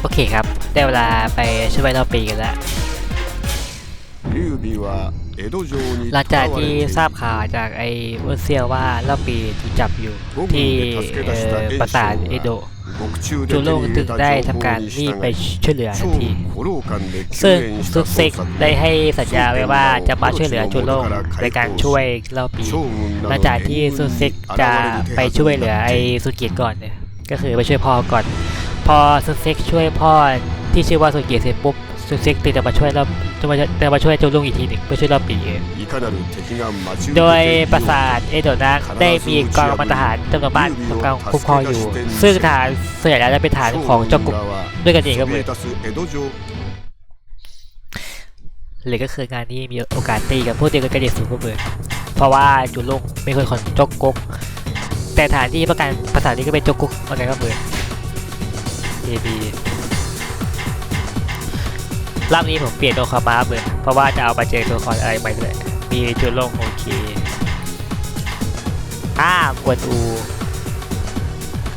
โอเคครับ ได้เวลาไปช่วยเราปีกันแล้วหลังจากที่ทราบข่าวจากไอ้วอร์เซียว่าเราปีถูกจับอยู่ที่ปราสาทเอโดะจูโร่ถึงได้ทำการรีบไปช่วยเหลือทันที ซึ่งซุกเซกได้ให้สัญญาไว้ว่าจะมาช่วยเหลือจูโร่ในการช่วยเราปีหลังจากที่ซุกเซกจะไปช่วยเหลือไอ้สุกิก่อนเนี่ยก็คือไปช่วยพ่อก่อน พอซุเซ็กช่วยพ่อที่ชื่อว่าโซเกะเสร็จปุ๊บซุเซ็กถึงจะมาช่วยเราจะมาจะมาช่วยโจลุงอีกทีหนึ่งเพื่อช่วยรอบปีเองโดยปราสาทเอโดนะได้มีกองมันทหารจำนวนมากกำลังคุ้มครองอยู่ ซึ่งฐานส่วนใหญ่จะเป็นฐานของเจ้ากลุ่มด้วยกันเองก็เหมืเลยก็คืองานนี้มีโอกาสตีกับพวกเดียวกันเด็กสูงก็เหมือนเพราะว่าจุลุงไม่เคยขอนจกกกแต่ฐานที่ประกันภาษานี้ก็เป็นจกกกอะไรก็เหมือน เอบีรอบนี้ผมเปลี่ยนตัวคอมาเบอร์เพราะว่าจะเอามาเจอตัวละครอะไรใหม่ด้วย มีจุลงโอเคอ้ากวนอู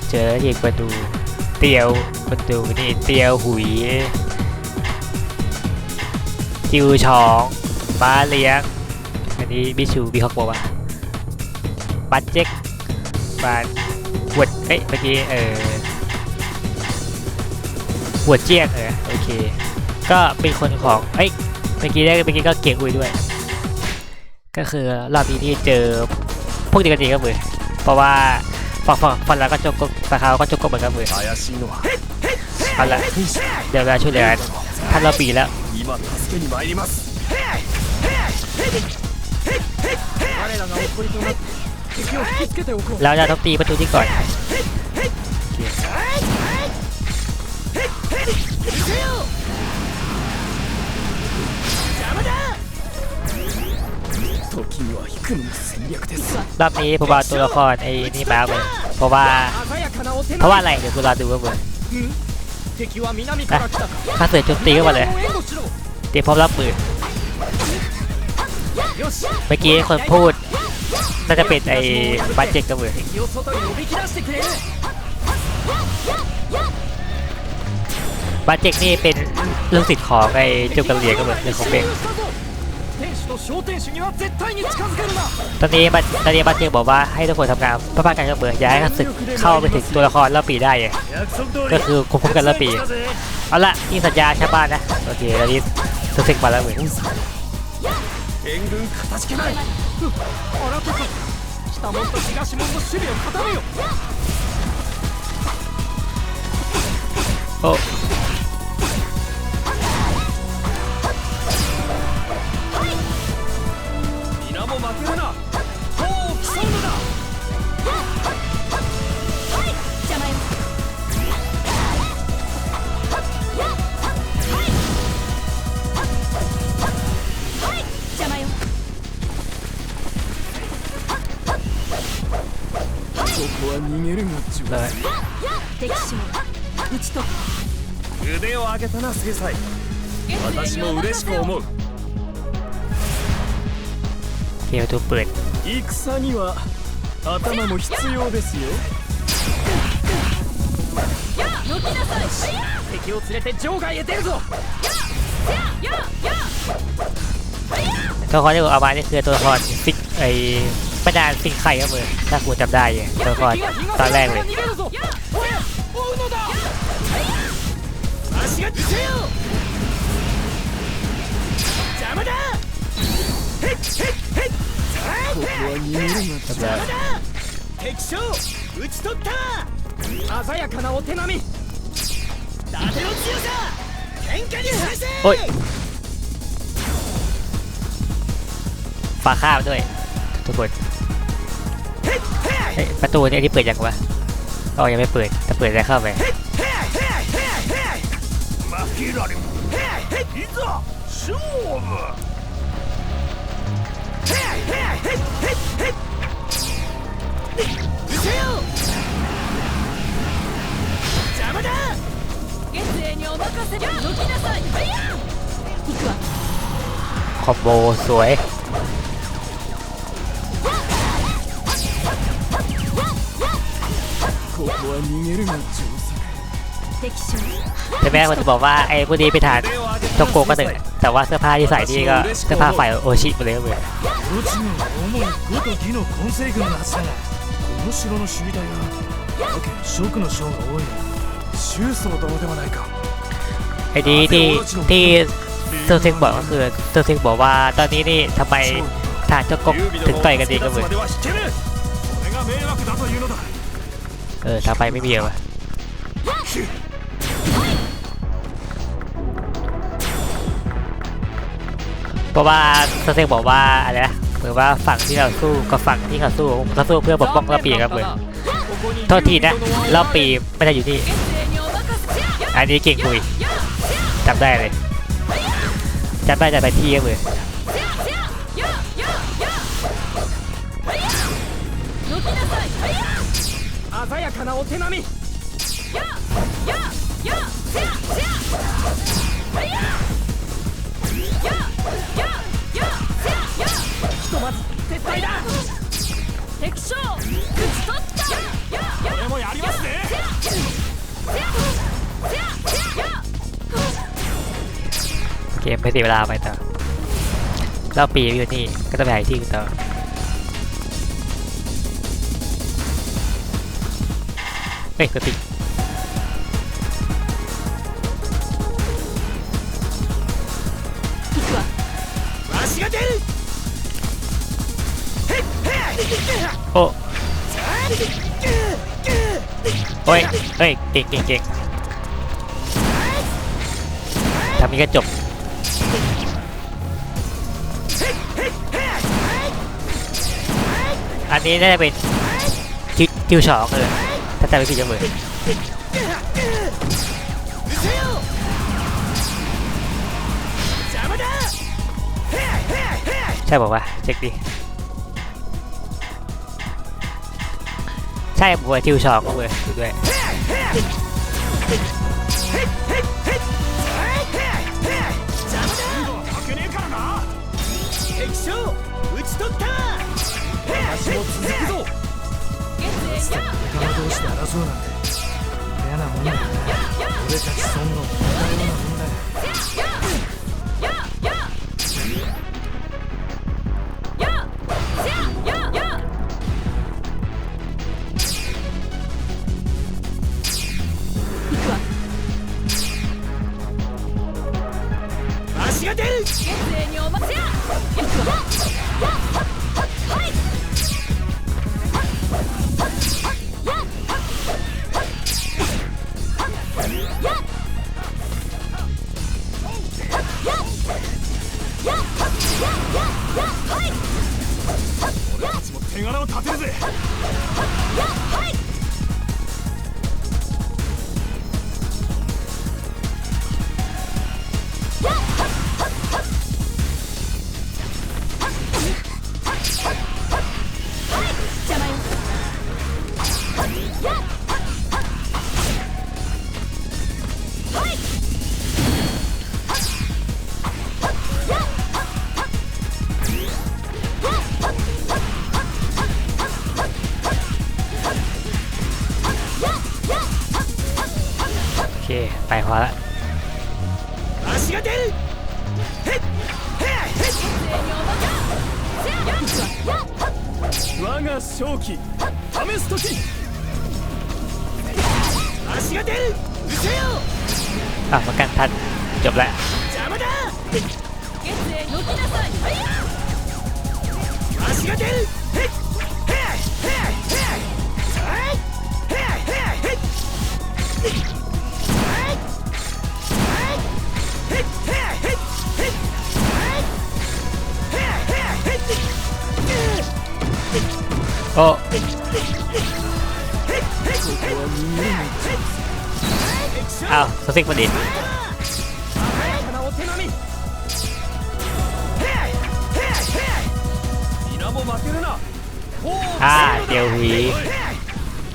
เจอทีกวนอู เตียวกวนอูนี่เตียวหุยจิวชองมาเลี้ยง อันนี้บิชูบิฮอกบอกว่าบัตเจ็กบานหวดเอ้ยเมื่อกี้เออ หัวเจี๊ยกเออโอเค ก็เป็นคนของเอ้ยเมื่อกี้ได้เมื่อกี้ก็เกียร์คุยด้วย ก็คือรอบนี้ที่เจอพวกเดียวกันเองก็เหมือนเพราะว่าฝั่งฝั่งฝั่งเรก็จงกบฝั่งเขาก็จงกบเหมือนกันเหมือนเอาละเดี๋ยวเราช่วยเหลือท่านเราปีแล้วเราจะต้องตีประตูที่ก่อน 時には引くのも戦略です รอบนี้ผมเอาตัวละครไอ้นี่มาเลยเพราะว่า 鮮やかなお手 เพราะว่าอะไรเดี๋ยวกูรอดูว่าเหมือน 敵は南から来たか ข้าเสือโจมตีเข้ามาเลย 援護しろ เตรียมพร้อมรับปืน よし เมื่อกี้คนพูดน่าจะเป็นไอ้บัตเจ็กกับเหมือ บาเจกนี่เป็นลูกศิษย์ของไอ้เจ้ากระเหรี่ยก็เหมือนเรื่องของเบงตอนนี้บัตอนนี้บัเจกบอกว่าให้ทุกคนทำงานพระภาการกระเบือย้ายศึกเข้าไปถึงตัวละครเล่าปีได้ก็คือควบคุมกันเล่าปี เอาละนี่สัญญาชาบ้านนะ โอเคตอนนี้ตัวเซ็กมาแล้วเหมือนโอ้ げたな制裁私も嬉しく思う เกมประตูเปิด 戦には頭も必要ですよ抜きなさい敵を連れて場外へ出るぞ ตัวละครที่ผมเอามานี่คือตัวละครฟิกไอ้ไม่นานฟิกไข่ก็เหมือนถ้าคุณจำได้อยู่ตัวละครตอนแรกเลย 주세 요! 자마 다! 헷! 헷! 헷! 자마 다! 백 쇼! 우치토 타! 아사야카나 오테나 미! 나대로 치우 자! 갱까지 하 세! 어 이! ฝาข้าวด้วย ทุกคนประตูเนี่ยที่เปิดยังวะอ๋อยังไม่เปิดจะเปิดได้เข้าไป 負けられんいざ勝負 邪魔だ月影にお任せ抜きなさい行くわ คอมโบสวย ここは逃げるが上策 敵 将 แต่แม้คนจะบอกว่าไอ้พวกนี้ไปทานโจโกก็เถอะแต่ว่าเสื้อผ้าที่ใส่นี่ก็เสื้อผ้าฝ่ายโอชิหมดเลยเว้ย このチームは主に呉と義の混成軍のはずだがこの城の守備隊はやけん蜀の将が多いな周宗殿ではないか ไอ้นี้ที่ที่เซอร์เซงบอกก็คือเซอร์เซงบอกว่าตอนนี้นี่ทำไมทหารโจโกถึงต่อยกันเองก็เหมือน では引けぬそれが迷惑だというのだ เออทำไมไม่มีเหรอ เพราะว่าเซอร์เซงบอกว่าอะไรนะเหมือนว่าฝั่งที่เราสู้กับฝั่งที่เขาสู้เขาสู้เพื่อปกป้องเราปีครับเหมือนโทษทีนะเราปีไม่ได้อยู่นี่ 月星にお任せや อันนี้เก่งคุยจำได้เลยจำได้จากไปที่ก็เหมือน やややどきなさい鮮やかなお手並みやややせやせややや まず撤退だ敵将討ち取ったややこれもやりますねせやせやせやせやや เกมไม่เสียเวลาไปต่อเราปีอยู่นี่ก็ต้องไปหาที่อื่นต่อเฮ้ยสติ 行くわわしが出る โอ้โอ้ยเฮ้ยเก่งเก่งเก่ทำนี้ก็จบอันนี้น่าจะเป็นคิวคิวสองเลยถ้าจำไม่ผิดจะเหมือนใช่บอกว่าเช็คดี ช่ผมว่าคิวสองก็เหมือนดูด้วย 負けねえからな敵将討ち取った私も続くぞ月星や仲間同士で争うなんて嫌なもんだよな俺たち孫の似たようなもんだよ 現世にお待ちやわしが出る月星にお任せや行くわ我が正気試す時わしが出る失せよ อ่ะมากันทันจบละ 邪魔だ月星どきなさいわしが出る โอ้ อ้าวสติกมันดิ 鮮やかなお手並み皆も負けるな อ่าเดียวหุย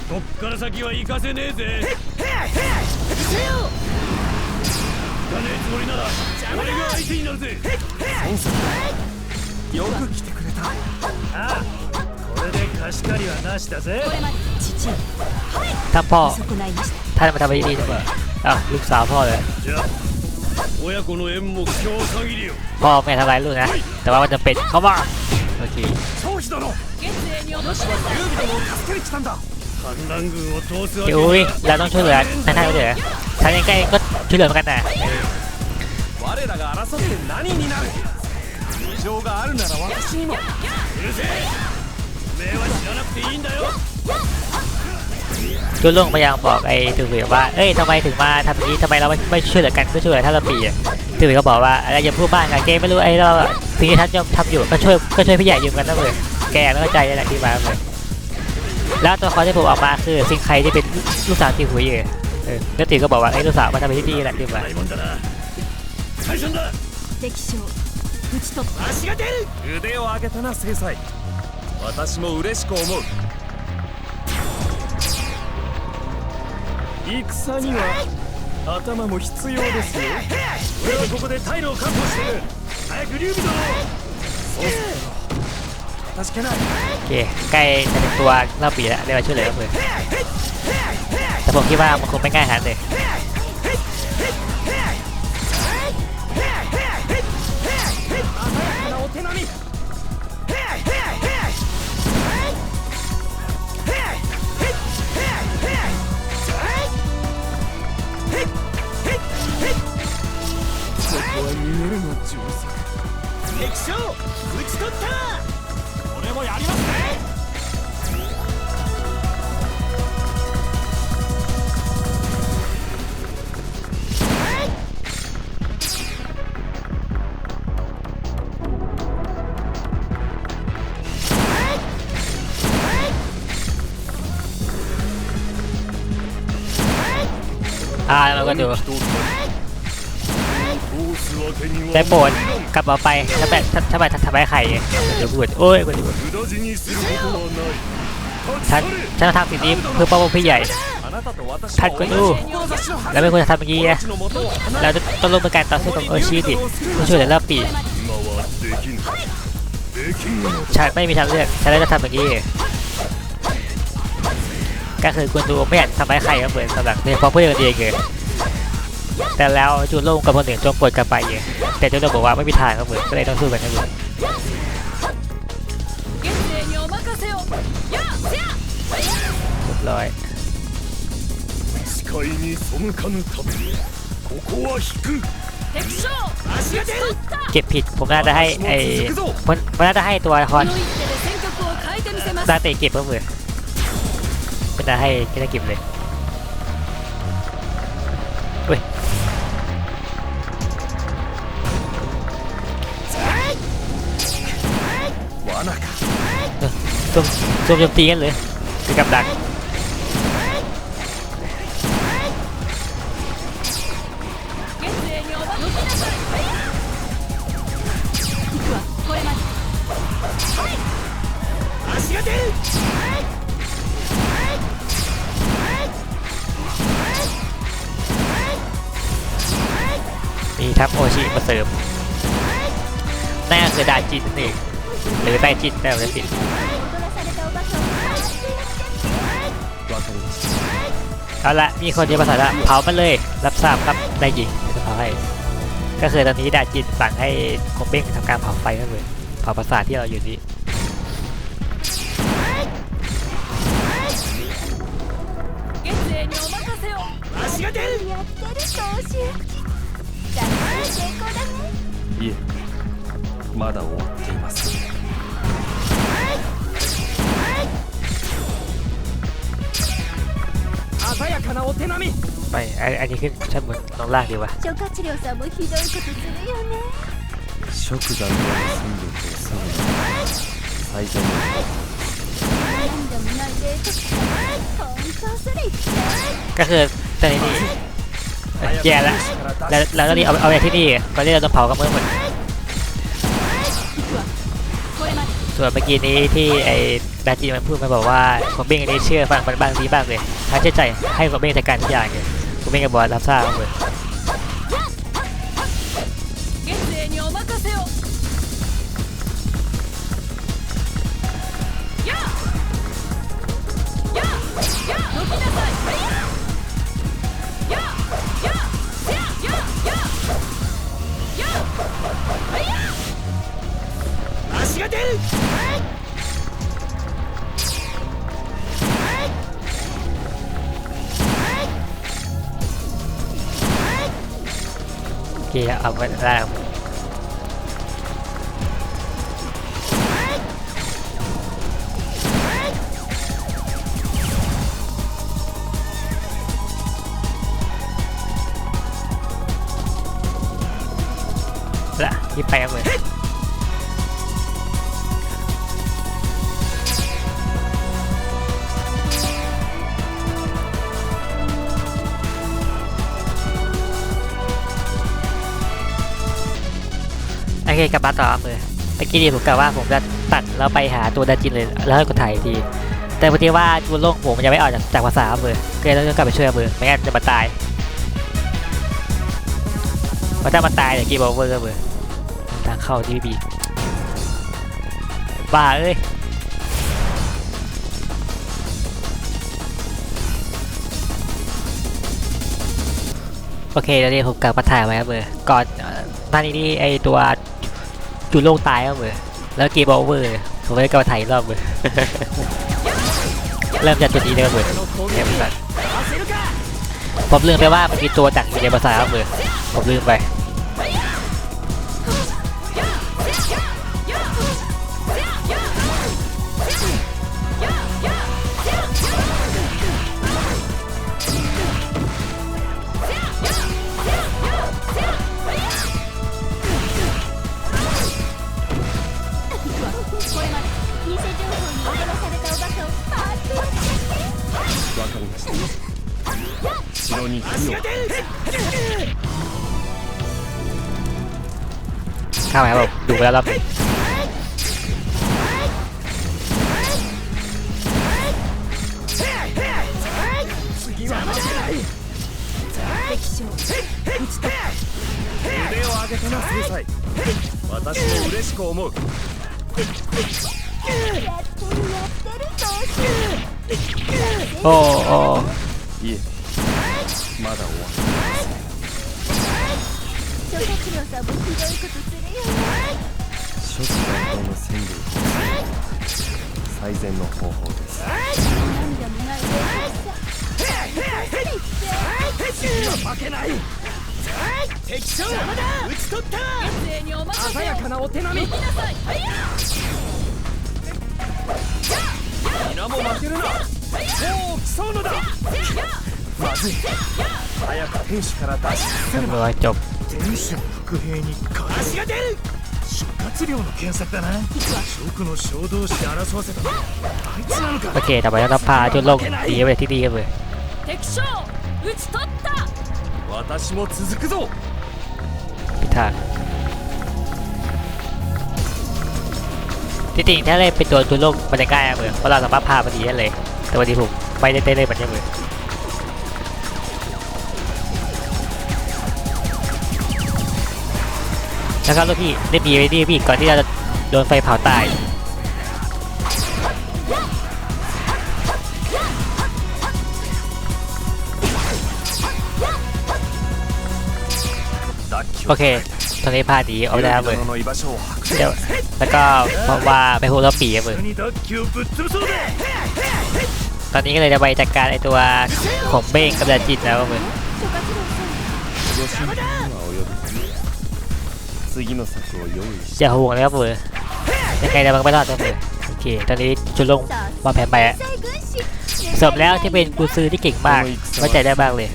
こっから先は行かせねえぜ失せよ行かねえつもりなら俺が相手になるぜ孫さんよく来てくれたああこれで 貸し借りはなしだぜこれまで父を ถ้าพ่อ 損ないました ท่านมาทำอะไรดีๆดีกว่า อ้าวลูกสาวพ่อเลย じゃあ親子の縁も今日限りよ พ่อไม่ทำร้ายลูกนะ แต่ว่ามันจะเป็นเขาว่าโอเค 長妃殿月勢に脅し私は劉備殿を助けに来たんだ反乱軍を通すわけ เดี๋ยวอุ้ยเราต้องช่วยเหลือท่านท่านด้วยเหรอฉันยังใกล้ก็ช่วยเหลือเหมือนกันนะ 我らが争って何になる事情があるなら私にもうるせ จุนลุงพยายามบอกไอ้ตือหวีว่า เอ้ยทำไมถึงมาทำอย่างนี้ทำไมเราไม่ไม่ช่วยเหลือกันไม่ช่วยเหลือท่านละปีอ่ะตือหวีก็บอกว่าอะไรอย่าพูดบ้างอะแกไม่รู้ไอ้เราอะสิ่งที่ท่านยอมทำอยู่ก็ช่วยก็ช่วยพี่ใหญ่ยืมกันนะเว้ยแกไม่เข้าใจอะไรที่มาเลยแล้วตัวเขาที่ผมเออกมาคือสิ่งใครที่เป็นลูกสาวตีหุยอยู่เออแล้วตีก็บอกว่าไอ้ลูกสาวมาทำเป็นที่นี่แหละที่มา ないもんだな最初だ敵将討ち取った足が出る腕を上げたな正妻 私も嬉しく思う戦には頭も必要ですよ俺はここで退路を確保してる早く劉備殿確かない โอเคใกล้จะถึงตัวเล่าปีแล้วเรียกว่าช่วยเหลือเลยแต่ผมคิดว่ามันคงไม่ง่ายขนาดนั้นเลย は逃げるの上策敵将ち取った俺もやりますねああ、分かって。 ได้โปรดกลับเอาไปถ้าแบบถ้าแบบถ้าแบบไข่เดี๋ยวพูดโอ้ยกูจะพูดฉันฉันทำสิ่งนี้เพื่อป้องกันพี่ใหญ่ท่านก็ดูแล้วไม่ควรจะทำอย่างนี้นะเราจะต้องร่วมือกันต่อสู้กับโอชีดิผู้ช่วยเหลือรอบปีฉันไม่มีทางเลือกฉันเลยต้องทำอย่างนี้ก็คือควรดูไม่อยากทำร้ายใครครัเหมือนสำหรับเฉพาะเพื่อนเองเลย แต่แล้วจูนโล่งกับคนอื่นจงปลดกลับไปเองแต่จูนโล่งบอกว่าไม่มีทางก็เหมือนก็เลยต้องสู้กันกันอยู่ 月勢にお任せをやあせや เรียบร้อย 視界に背かぬためにここは引く敵将足が出る取った เก็บผิดผมน่าจะให้ไอ้ผมผมน่าจะให้ตัวละค こ ร の一手で戦局を変えてみせます ดาเตะเก็บก็เหมือนไม่น่าให้แค่เก็บเลย ซุ่มซุ่มโจมตีกันเลยไปกับดักมีทับโอชิมาเสริมน่าเสียดายจีนนั่ หรือไตจินแต่ละสิ わかりました เอาละมีคนจะประสานละเผามันเลย รับทราบครับได้ยิงจะเผาให้ก็คือตอนนี้ดาจินสั่งให้คงเบ้งทำการเผาไฟนั่นเลยเผาปราสาทที่เราอยู่นี้ 月勢にお任せを足が出るやってる投手作戦成功だねいえまだ終わっていません 鮮やかなお手並み ไปอันอันนี้ขึ้นชั้นบนลงล่างดีวะ 諸葛亮さんもひどいことするよね食山の戦力を下げ最善何度もない冷酷さ本当それ言っちゃ ก็คือตอนนี้นี่เอ้ยแย่ละแล้วแล้วตอนนี้เอาเอาไปที่นี่ก่อนที่เราจะเผากันเมื่อหมด こ ส่วนเมื่อกี้นี้ที่ไอ้ดาจีมันพูดมาบอกว่าคอมเบ้งอันนี้เชื่อฟังมันบ้างดีบ้างเลยถ้าเชื่อใจให้คอมเบ้งจัดการทุกอย่างเลยคอมเบ้งก็บบอกรับทราบเลย เอาไปได้ครับละที่แปครับเลย กลับมาต่อเลยเมื่อกี้ดีผมกะว่าผมจะตัดแล้วไปหาตัวดันจินเลยแล้วให้กดถ่ายที แต่พอดีว่าจูนโล่งผมมันยังไม่ออกจากจากภาษาครับเลยก็เลยต้องกลับไปช่วยครับเลยไม่งั้นจะมาตายเพราะถ้ามันตายเดี๋ยวกีบอเวอร์ครับเลยทางเข้าที่พี่บีบ้าเอ้ยโอเคแล้วนี่ผมกลับมาถ่ายไว้ครับเบอร์ก่อนเอ่อหน้านี้นี่ไอตัว จูโล่งตายแล้วมือแล้วเกมบอเวอร์ผมไม่กลับมายรอบมือเริ่มจากจุดนี้เลยมือเกมสัตว์ผมลืมไปว่ามันมีตัวจากอยู่ในภาษาแล้วมือผมลืมไป に火を เข้าไหมครับผมดูไปแล้วรอบหนึง 次は負けない腕を上げてな制裁私も嬉しく思うやってるやってるどうしよ โอ้โอ้ 初期段階の戦力最善の方法です負けない敵将打ち取った鮮やかなお手並み皆も負けるなそう競うのだ。まずい早く天守から脱出するのだ。天守伏兵に勝足が出る諸葛亮の検索だな諸の小同士で争わせたのあいつなのか โอเคต่อไปเราต้องพาจุดโลกหนีไปที่นี่ครับเลย 敵将討ち取った私も続くぞ พิธางที่จริงถ้าเล่นเป็นตัวจุดโลกมันจะง่ายครับเลยเพราะเราสามารถพามันหนีได้เลย แต่วันนี้ผมไม่ได้เต้นเลยมันยังเลย นะครับลูกพี่เล่นดีไปดีพี่ก่อนที่จะโดนไฟเผาตายโอเคตอนนี้พาดีเอาได้ครัเวยเดี๋ยวแล้วก็เพราะว่าไปโหดเราปีคเลยตอนนี้ก็เลยจะไปจัดการไอตัวของเบ้งกับดาจิตแล้วเลย อย่าห่วงนะครับเว้ยยังไงะมานก็ไม่รอดนะเว้ยโอเค ตอนนี้ชุลงวางแผนไปอะเสริมแล้วที่เป็นกูซือที่เก่งมากไว้ใจได้บ้างเลย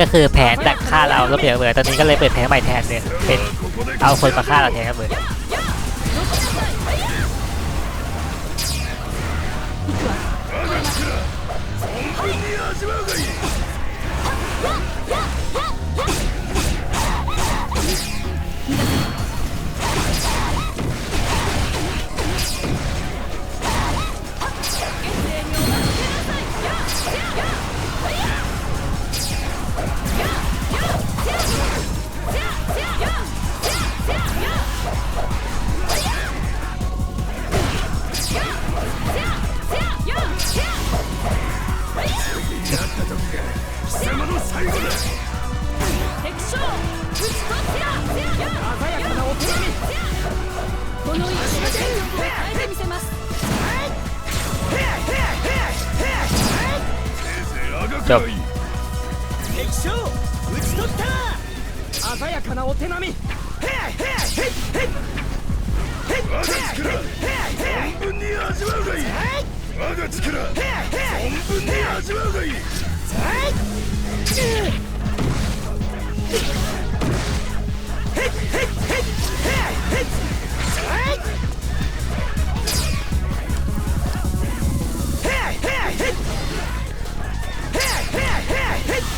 ก็คือแผนดักฆ่าเราแล้วเปลี่ยนเบอร์ตอนนี้ก็เลยเปิดแผนใหม่แทนเลยเป็นเอาคนมาฆ่าเราแทนครับเบอร์ こ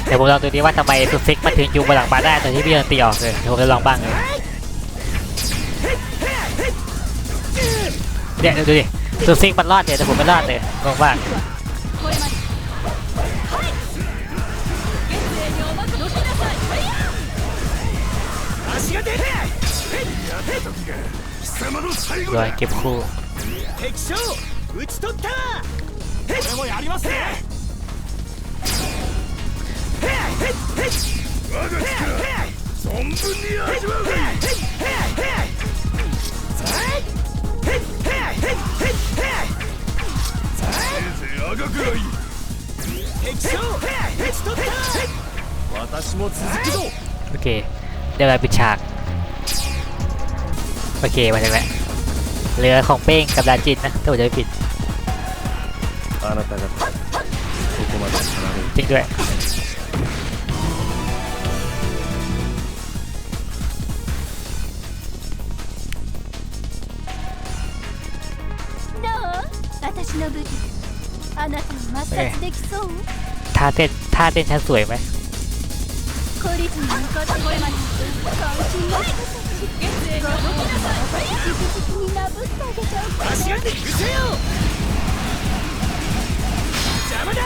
เดี๋ยวผมลองดูดิว่าทำไมสุดฟิกมาถึงยูบนหลังมาได้ตอนที่พี่โดนตีออกเลยเดี๋ยวผมจะลองบ้างเลยเนี่ยดูดิสุดฟิกมันรอดเนี่ยแต่ผมไม่รอดเลยงงมาก これまではい月影におまくどきなさいはいや足が出て貴様の最後 โด だ ยเก็บคู่ 敵将討ち取ったこれもやりますね 我が力存分に味わうがいいせいぜいあがくがいい敵将討ち取った私も続くぞ โอเคเดี๋ยวเราปิดฉากโอเคมาถึงแล้วเหลือของเป้งกับดาจินนะถ้าผมจะไม่ผิด あなた方ここまで離れる จริงด้วย なたに抹殺できそう ท่าเต้นท่าเต้นฉันสวยไหม 懲りずに向かってこれまで渾身の人たち月影におどきなさいはいや直々になぶってあげちゃうから足が出てくせよ邪魔だ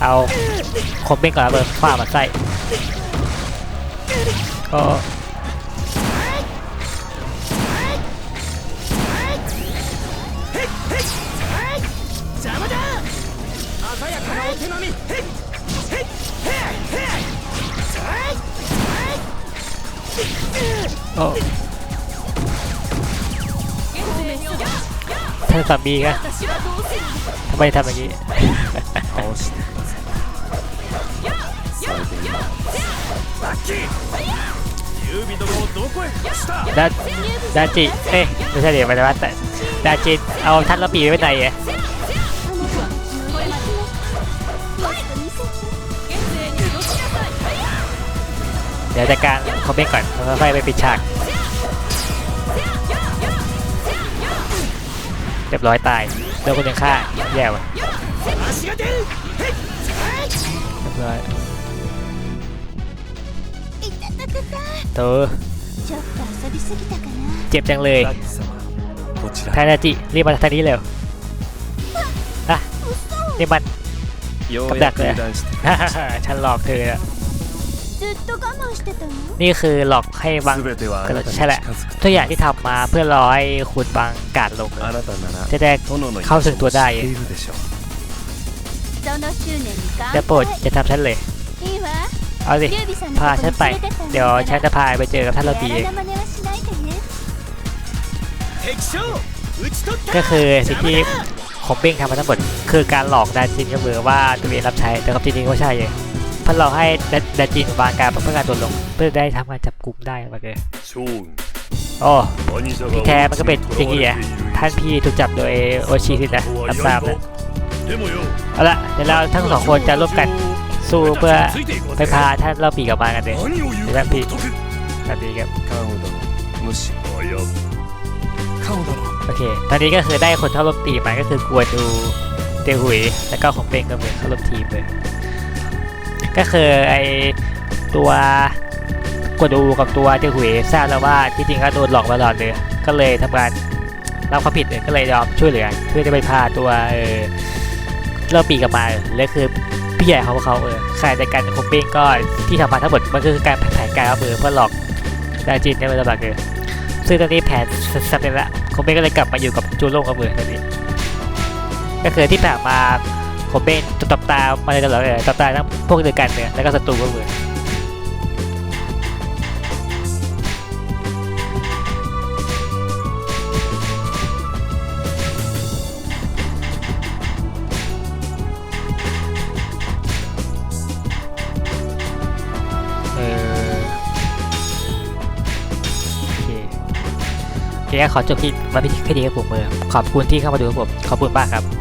เอาคมเป้งก่อนนะเบอร์ฝ้ามันไส้ก็ 手並みへいへいへいへいโอ้ 月影におや ท่านสามีนะ 私はどうせ ทำไมทำอย่างนี้ 倒してくださいやややラッキー優美殿をどこへ消した ดาดาจิเอ้ยไม่ใช่เดี๋ยวมันจะว่าแต่ดาจินเอาท่านละปีไว้ไหนอะ เดี๋ยวจัดการคอมเมนต์ก่อนค่อยไปปิดฉาก เรียบร้อยตายโดนคนยังฆ่าแย่ว่ะเรียบร้อยเธอเจ็บจังเลยทานาจิรีบมาทางนี้เร็วอะนี่มันกับดักเลยฉันหลอกเธอ นี่คือหลอกให้บังก็ใช่แหละ ทุกอย่างที่ทำมาเพื่อร้อยขุดบังกาดลงจะได้เข้าถึงตัวได้จะโปรดจะทำฉันเลย เอาสิ พาฉันไป เดี๋ยวฉันจะพาไปเจอกับท่านลอตดีก็คือสิ่งที่ของเบ้งทำมาทั้งหมด คือการหลอกดานซินก็คือว่าตัวเองรับใช้แต่คกับจริงๆก็ใช่เอง พราะเราให้ดัจีนวางการเพื่อการตรวลง เพื่อได้ทำการจับกลุ่มได้โอเคโอ้ที่แท้มันก็เป็นอย่างนี้อะท่านพี่ถูกจับโดยโอชิสินะลำบทราบนะเอาละเดี๋ยวเราทั้งสองคนจะร่วมกันสู้เพื่อไปพาท่านเราปีกลับมากันเลยท่านพี่ท่านพี่ครับโอเค ตอนนี้ก็คือได้คนเข้าร่วมทีมมาก็คือกวนดูเตหุย แล้วก็ของเปงก็เหมือนเข้าร่วมทีมเลย ก็คือไอตัวกวดูกับตัวเตหุยทราบแล้วว่าที่จริงก็โดนหลอกมาตลอดเลยก็เลยทำการรับความผิดก็เลยยอมช่วยเหลือเพื่อจะไปพาตัวเออเริ่มปีกลับมาแล้วคือพี่ใหญ่เขาเขาเออขายในการของเป้งก็ที่ทำมาทั้งหมดมันคือการแผนการเอามือเพื่อหลอกดาจินในเวลาบักเกอซึ่งตอนนี้แผนสำเร็จแล้วคงเบ้นก็เลยกลับมาอยู่กับจูโร่กับมือตอนนี้ก็คือที่ผ่านมา ผมเป็นตับตามาเลยตลอเลยตับตาทั้งพวกเดียวกันเนี่ยแล้วก็ศัตรูก็เหมือนทีนี้ขอจบที่มาพิธีแค่นี้ครับผมเออขอบคุณที่เข้ามาดูครับผม ขอบคุณมากครับ